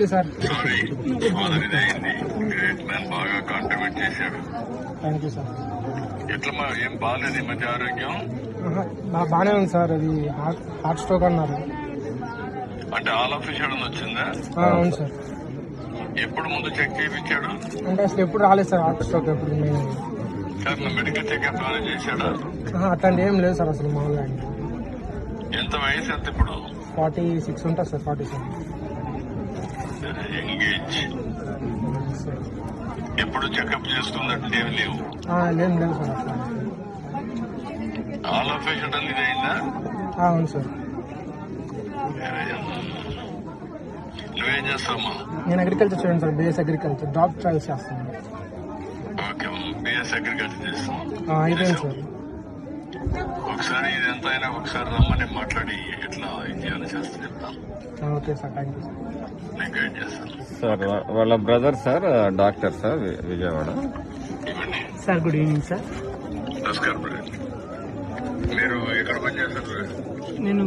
You sir. బాగా contribute thank you sir ఎట్లా ఏం బాగాలేదు ఈ మధ్య ఆరోగ్యం ఆహా, బా- బాగానే ఉంది సార్ అది హార్ట్ స్ట్రోక్ అన్నారు. అంటే ఆల్ ఆఫ్ వచ్చిందా? అవును సార్. ఎప్పుడు ముందు చెక్ చేయించాడు? అంటే అసలు ఎప్పుడు రాలేదు సార్ హార్ట్ స్ట్రోక్ ఎప్పుడు నేను సార్ మెడికల్ చెకప్ చేశాడా? అట్లాంటి ఏం లేదు సార్ అసలు మామూలుగా. ఎంత వయసు ఎంత ఇప్పుడు? ఫార్టీ సిక్స్ ఉంటుంది సార్ ఫార్టీ సెవెన్. ఎంగేజ్ ఎప్పుడు చెకప్ చేస్తున్నట్టు ఏమి లేవు. ఆల్ ఆఫ్ ఇది అయిందా అవును సార్. నువ్వేం చేస్తావమ్మా? నేను agriculture student sir base agriculture job trials చేస్తాను. ఓకే బిఎస్ అగ్రికల్చర్ చేస్తాం ఆ, అయిపోయింది సార్. ఒకసారి ఇది ఎంత అయినా ఒకసారి రమ్మని మాట్లాడి ఎట్లా ఇది చేయాలో చేస్తా చెప్తాను ఆ, okay sir thank you sir. నేను గైడ్ చేస్తాను. సార్ వాళ్ళ brother sir doctor sir Vijayawada. ఇవ్వండి సార్ గుడ్ ఈవినింగ్ సార్. నమస్కారం బ్రదర్. మీరు ఎక్కడ పని చేస్తారు నేను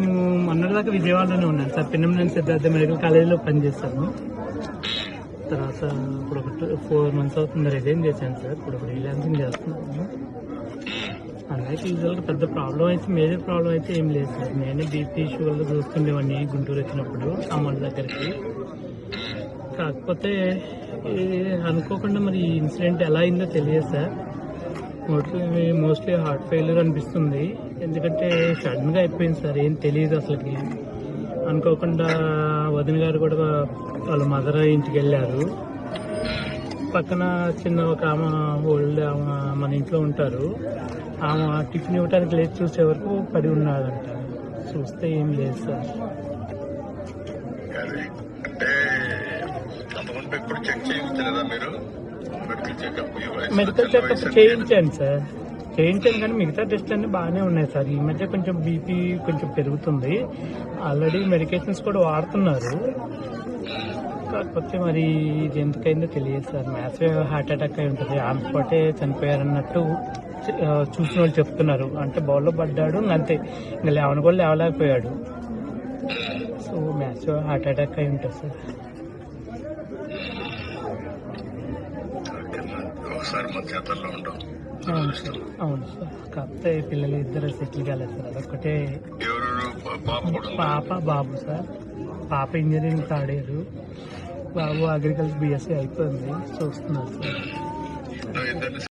మొన్నటిదాకా విజయవాడలోనే ఉన్నాను సార్. పిన్నమనేని సిద్ధార్థ మెడికల్ కాలేజీలో పనిచేస్తాను తర్వాత ఇప్పుడు ఒక ఫోర్ మంత్స్ అవుతుంది రిజైన్ చేశాను సార్. ఇప్పుడు ఫ్రీలాన్సింగ్ చేస్తున్నాను. అలాగే యూజువల్గా పెద్ద ప్రాబ్లం అయితే మేజర్ ప్రాబ్లం అయితే ఏం లేదు సార్. నేనే బీపీ షుగర్లు చూస్తుండేవాడిని గుంటూరు వచ్చినప్పుడు అమ్మ దగ్గరికి. కాకపోతే అనుకోకుండా మరి ఈ ఇన్సిడెంట్ ఎలా అయిందో తెలియదు sir. Mostly mostly heart failure అనిపిస్తుంది. ఎందుకంటే సడన్గా అయిపోయింది సార్. ఏం తెలియదు అసలుకి. అనుకోకుండా వదిన గారు కూడా వాళ్ళ మదర్ ఇంటికి వెళ్ళారు. పక్కన చిన్న ఒక ఆమె ఓల్డ్ ఆమె మన ఇంట్లో ఉంటారు. ఆమె టిఫిన్ ఇవ్వడానికి లేచి చూసే వరకు పడి ఉన్నాడంట. చూస్తే ఏం లేదు సార్. మెడికల్ చెకప్ చేయించాను సార్. చేయించాను కానీ మిగతా టెస్ట్ అన్ని బాగానే ఉన్నాయి సార్. ఈ మధ్య కొంచెం బీపీ కొంచెం పెరుగుతుంది. ఆల్రెడీ మెడికేషన్స్ కూడా వాడుతున్నారు. కాకపోతే మరి ఇది ఎందుకైందో తెలియదు సార్. మ్యాథ్స్ హార్ట్ అటాక్ అయి ఉంటుంది. ఆన్ స్పాటే చనిపోయారన్నట్టు చూసిన వాళ్ళు చెప్తున్నారు. అంటే బౌల్లో పడ్డాడు అంతే. ఇంకా లేవని కూడా లేవలేకపోయాడు. సో మ్యాథ్స్ హార్ట్ అటాక్ అయి ఉంటుంది సార్. అవును సార్. అవును సార్. కాకపోతే పిల్లలు ఇద్దరు సెటిల్ కాలేదు సార్. ఉందా? పాప బాబు సార్. పాప ఇంజనీరింగ్ థర్డ్ ఇయర్ బాబు అగ్రికల్చర్ బీఎస్సీ అయిపోయింది. చూస్తున్నారు సార్.